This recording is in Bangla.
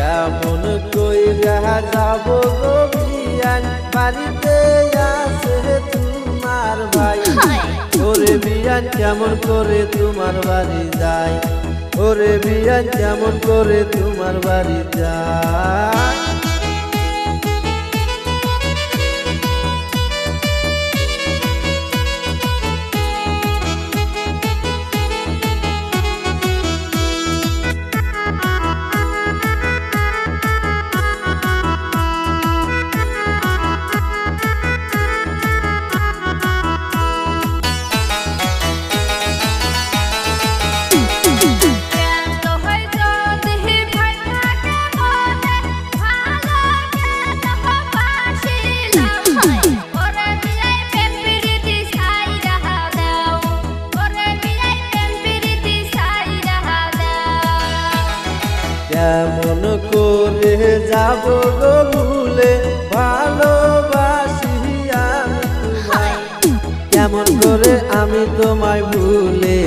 কেমন কইরা যাব গো বিয়ান, বাড়িতে আসে তোমার ভাই। ওরে বিয়ান, কেমন করে তোমার বাড়ি যায়? ওরে বিয়ান, কেমন করে তোমার বাড়ি যায়? কেমন করে যাব গো ভুলে ভালোবাসি আমি তোমায়। কেমন করে আমি তোমায় ভুলে